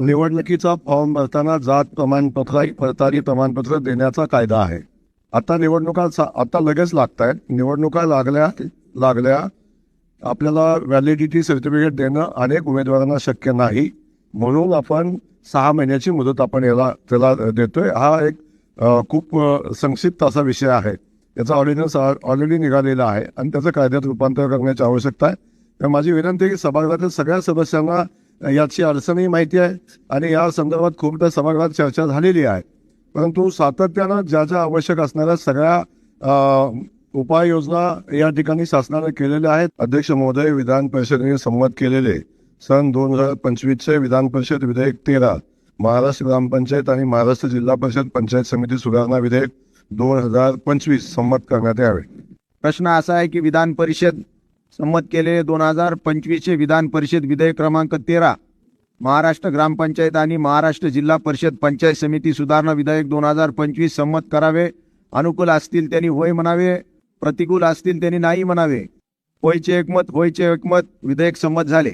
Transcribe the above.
निवडणुकीचा फॉर्म भरताना जात प्रमाणपत्र पडताळी प्रमाणपत्र देण्याचा कायदा आहे. आता निवडणुका सा- आता लगेच लागत आहेत निवडणुका लागल्या लागल्या आपल्याला व्हॅलिडिटी सर्टिफिकेट देणं अनेक उमेदवारांना शक्य नाही. म्हणून आपण सहा महिन्याची मुदत आपण याला त्याला देतोय. हा एक खूप संक्षिप्त असा विषय आहे. याचा ऑर्डिनन्स ऑलरेडी निघालेला आहे आणि त्याचं कायद्यात रूपांतर करण्याची आवश्यकता आहे. तर माझी विनंती आहे की सभागृहातील सगळ्या सदस्यांना याची अडचणही माहिती आहे. आणि या संदर्भात खूप त्या सभागृहात चर्चा झालेली आहे. परंतु सातत्यानं ज्या ज्या आवश्यक असणाऱ्या सगळ्या उपाययोजना या ठिकाणी शासनाने केलेल्या आहेत. अध्यक्ष महोदय विधान परिषदेने संमत केलेले सन दोन हजार पंचवीसचे विधान परिषद विधेयक तेरा महाराष्ट्र ग्रामपंचायत आणि महाराष्ट्र जिल्हा परिषद पंचायत समिती सुधारणा विधेयक दोन हजार पंचवीस संमत करण्यात यावे. प्रश्न असा आहे की विधान परिषद संमत केलेले दोन हजार पंचवीसचे विधान परिषद विधेयक क्रमांक तेरा. महाराष्ट्र ग्रामपंचायत आणि महाराष्ट्र जिल्हा परिषद पंचायत समिती सुधारणा विधेयक दोन हजार पंचवीस संमत करावे. अनुकूल असतील त्यांनी होय म्हणावे. प्रतिकूल असतील त्यांनी नाही म्हणावे. होयचे एकमत होयचे एकमत विधेयक संमत झाले.